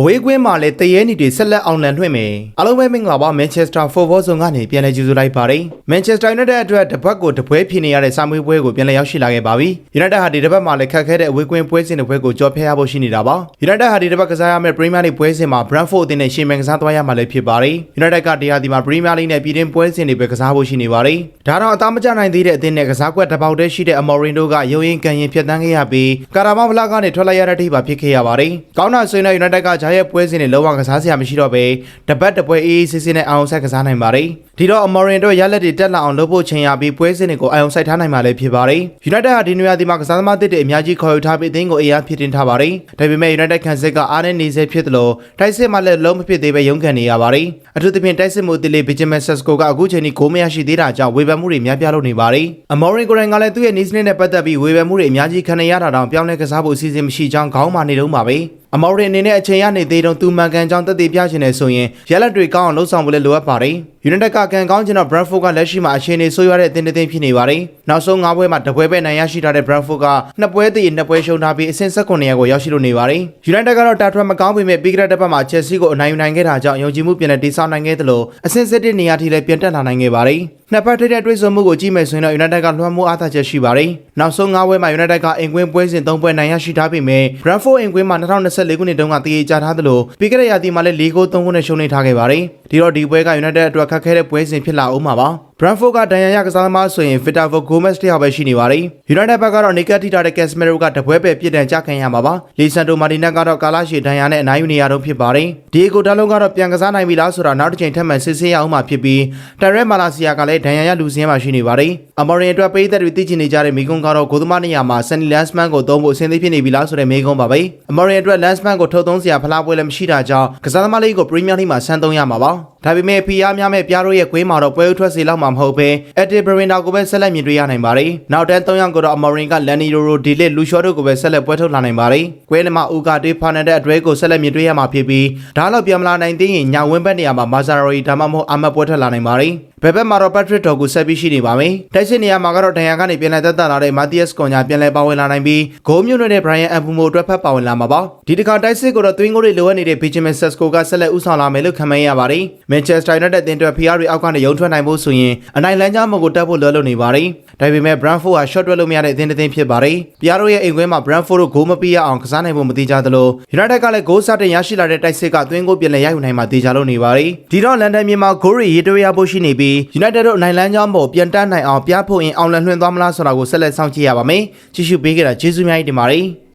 အဝေးကွင်းမှာလည်းတရေနီတွေဆက်လက်အောင်လန်လွှင့်မယ်အားလုံးပဲမင်္ဂလာပါမန်ချက်စတာဖူဘောဇုံကနေပြန်လည်ကြိုဆိုလိုက်ပါတယ်မန်ချက်စတာယူနိုက်တက်အတွက်တစ်ပတ်ကိုတစ်ပွဲဖြစ်နေရတဲ့စာမွေးပွဲကိုပြန်လည်ရောက်ရှိလာခဲ့ပါပြီယူနိုက်တက်ဟာဒီတစ်ပတ်မှာလည်းခက်ခဲတဲ့အဝေးကွင်းပွဲစဉ်တစ်ပွဲကိုကြော်ဖျက်ရဖို့ရှိနေတာပါယူနိုက်တက်ဟာဒီတစ်ပတ်ကစားရမယ့်ပရီးမီးယားလိပွဲစဉ်မှာဘရန်ဖို့အသင်းနဲ့ရှင်မန်ကစားသွားရမှာလည်းဖြစ်ပါတယ်ယူနိုက်တက်ကတရားဒီမှာပရီးမီးယားလိနဲ့ပြည်တွင်းပွဲစဉ်တွေပဲကစားဖို့ရှိနေပါတယ်ဒါတော့အသားမကျနိုင်သေးတဲ့အသင်းနဲ့ကစားကွက်တစ်ပေါက်တည်းရှိတဲ့အမော်ရင်တို့ကရုံရင်ကန်ရင်ဖြတ်တန်းခဲ့ရပြီးကာရာမဘလာကနေထွက်လိုက်ရတဲ့အထိပါဖြစ်ခဲ့ရပါတယ်ကောင်းတာဆိုရင်တော့ယူနိုက်တက်ကဂျာရဲ့ပွဲစဉ်တွေလုံးဝကစားစရာမရှိတော့ပဲတပတ်တစ်ပွဲအေးအေးဆေးဆေးနဲ့အောင်ဆက်ကစားနိုင်ပါတယ်ဒီတော့အမော်ရင်တို့ရလက်တွေတက်လာအောင်လုပ်ဖို့ချိန်ရပြီးပွဲစဉ်တွေကိုအောင်စိုက်ထားနိုင်မှာလည်းဖြစ်ပါတယ်ယူနိုက်တက်ဟာဒီနွေရာသီမှာကစားသမားတစ်တွေအများကြီးခေါ်ယူထားပြီးအသင်းကိုအေးအားဖြစ်တင်ထားပါတယ်ဒါပေမဲ့ယူနိုက်တက်ခံစစ်ကအားနဲ့နေစေဖြစ်တယ်လို့တိုက်စစ်မှလည်းလုံးမဖြစ်သေးပဲရုန်းကန်နေရပါတယ်အထူးသဖြင့်တိုက်စစ်မှုအသစ်လေးဘီဂျမက်ဆက်စကိုကအခုချိန်ထိဂိုးမရရှိသေးတာကြောင့်ဝေဖန်မှုတွေများပြားလို့နေပါတယ်အမော်ရင်ကိုရိုင်ကလည်းသူ့ရဲ့နီးစနစ်နဲ့ပတ်သက်ပြီးဝေဖန်မှုတွေအများကြီးခံနေရတာတောင်ပြောင်းလဲကစားဖို့အစီအစဉ်မရှိကြောင်းခေါင်းမာနေတော့ပါပဲ အမော်ရင်အနေနဲ့အချိန်ရနေသေးတော့သူမှန်ကန်ကြောင်းတက်သေးပြချင်တယ်ဆိုရင်ရလက်တွေကောင်းအောင်လှုပ်ဆောင်ဖို့လည်းလိုအပ်ပါတယ် ယူနိုက်တက်ကကန်ကောင်းချင်တော့ Brentford ကလက်ရှိမှာအခြေအနေဆိုးရွားတဲ့အသင်းတစ်သင်းဖြစ်နေပါတယ်နောက်ဆုံး၅ပွဲမှာတစ်ပွဲပဲနိုင်ရရှိထားတဲ့ Brentford ကနှစ်ပွဲတည်နှစ်ပွဲရှုံးထားပြီးအဆင့်၁၉ရာကိုရောက်ရှိလို့နေပါတယ်ယူနိုက်တက်ကတော့တာထရက်မကောင်းပေမဲ့ပြီးကြတဲ့တစ်ပတ်မှာ Chelsea ကိုအနိုင်ယူနိုင်ခဲ့တာကြောင့်ယုံကြည်မှုပြန်လည်တည်ဆောက်နိုင်ခဲ့သလိုအဆင့်၁၁နေရာထိလည်းပြန်တက်လာနိုင်ခဲ့ပါတယ်နှစ်ပတ်ထိတဲ့တွေ့ဆုံမှုကိုကြည့်မယ်ဆိုရင်တော့ United ကလွှမ်းမိုးအားသာချက်ရှိပါတယ်။နောက်ဆုံး၅ပွဲမှာ United ကအင်ကွင်းပွဲစဉ်၃ပွဲနိုင်ရရှိထားပေမဲ့ Brentford အင်ကွင်းမှာ2024ခုနှစ်တုန်းကတည်ကြထားသလိုပြီးခဲ့တဲ့ရာသီမှာလည်း၄ဂိုး၃ဂိုးနဲ့ရှုံးနေထားခဲ့ပါတယ်။ဒီတော့ဒီပွဲက United အတွက်ခက်ခဲတဲ့ပွဲစဉ်ဖြစ်လာအောင်မှာပါ။ Brentford ကဒဏ်ရာရကစားသမားဆိုရင် Victor Gomez တယောက်ပဲရှိနေပါတယ်။ United ဘက်ကတော့ Nick ထိထားတဲ့ Casemiro ကတပွဲပဲပြစ်ဒဏ်ကြခံရမှာပါ။ Lisandro Martinez ကတော့ကာလာရှီဒဏ်ရာနဲ့အနိုင်ယူနေရတော့ဖြစ်ပါတယ်။ Diego Dalot ကတော့ပြန်ကစားနိုင်ပြီလားဆိုတာနောက်တစ်ချိန်ထပ်မံစစ်ဆေးရအောင်မှာဖြစ်ပြီး Tyrell Malacia ကလည်းဒဏ်ရာရလူစင်းမှာရှိနေပါတယ်။ Amorin အတွက်ပေးသက်တွေသိချင်နေကြတဲ့မိကွန်းကတော့ဂိုသမားနေရာမှာ Sunny Lansman ကိုသုံးဖို့အဆင်သင့်ဖြစ်နေပြီလားဆိုတဲ့မိကွန်းပါပဲ။ Amorin အတွက် Lansman ကိုထုတ်သုံးစရာဖလားပွဲလည်းမရှိတာကြောင့်ကစားသမားလေးကို Premier League မှာဆန်းသုံးရမှာပါ။ဒါပေမဲ့ PR များမဲ့ပြားတို့ရဲ့ကွင်းမှာတော့ပွဲဥထွက်စေလောက်မှာမဟုတ်ဘဲ Eddie Brinda ကိုပဲဆက်လက်မြင်တွေ့ရနိုင်ပါတယ်။နောက်တန်း၃ယောက်ကိုတော့ Amorin က Lani Roro, Dilit, Lucio တို့ကိုပဲဆက်လက်ပွဲထုတ်လာနိုင်ပါတယ်။ကွင်းနမှာ Ugarte Fernandez အတွဲကိုဆက်လက်မြင်တွေ့ရမှာဖြစ်ပြီးဒါတော့ပြန်မလာနိုင်သေးရင်ညာဝင်းဘက်နေရာမှာ Mazzarri ဒါမှမဟုတ် Ahmad ပွဲထွက်လာနိုင်ပါတယ်။ဘယ်ဘက်မှာတော့ Patrick Dorgu ဆက်ပြီးရှိနေပါမယ်။တိုက်စစ်နေရာမှာကတော့ဒဏ်ရာကနေပြန်လည်သက်သာလာတဲ့ Matthias Cunha ပြန်လည်ပါဝင်လာနိုင်ပြီးဂိုးမျိုးနဲ့ Brian Mbumo အတွက်ဖက်ပါဝင်လာမှာပါ။ဒီတစ်ခါတိုက်စစ်ကိုတော့ Twin ကိုတွေလိုအပ်နေတဲ့ Benjamin Sesko ကဆက်လက်ဦးဆောင်လာမယ်လို့ခန့်မှန်းရပါတယ်။ Manchester United တင်အတွက် PR တွေအောက်ကနေရုံထွက်နိုင်ဖို့ဆိုရင်အနိုင်လန်းကြောင်းမကိုတက်ဖို့လွယ်လို့နေပါတယ်။ ဒါပေမဲ့ Brentford ဟာ shot တွက်လို့မရတဲ့အသင်းတစ်သင်းဖြစ်ပါတယ်။ပြားတို့ရဲ့အိမ်ကွင်းမှာ Brentford တို့ဂိုးမပေးရအောင်ကစားနိုင်ဖို့မတိကြသလို United ကလည်းဂိုးစတင်ရရှိလာတဲ့တိုက်စစ်ကသွင်းဂိုးပြန်လည်ရယူနိုင်မှတေချာလို့နေပါတယ်။ဒီတော့လန်ဒန်မြို့မှာဂိုးရီရေးတွေ့ရဖို့ရှိနေပြီး United တို့အနိုင်လန်းကြောင်းပေါ်ပြန်တတ်နိုင်အောင်ပြဖို့ရင်အောင်လန်လွှင့်သွားမလားဆိုတာကိုဆက်လက်စောင့်ကြည့်ရပါမယ်။ကြည့်ရှုပေးကြတာကျေးဇူးများတင်ပါတယ်။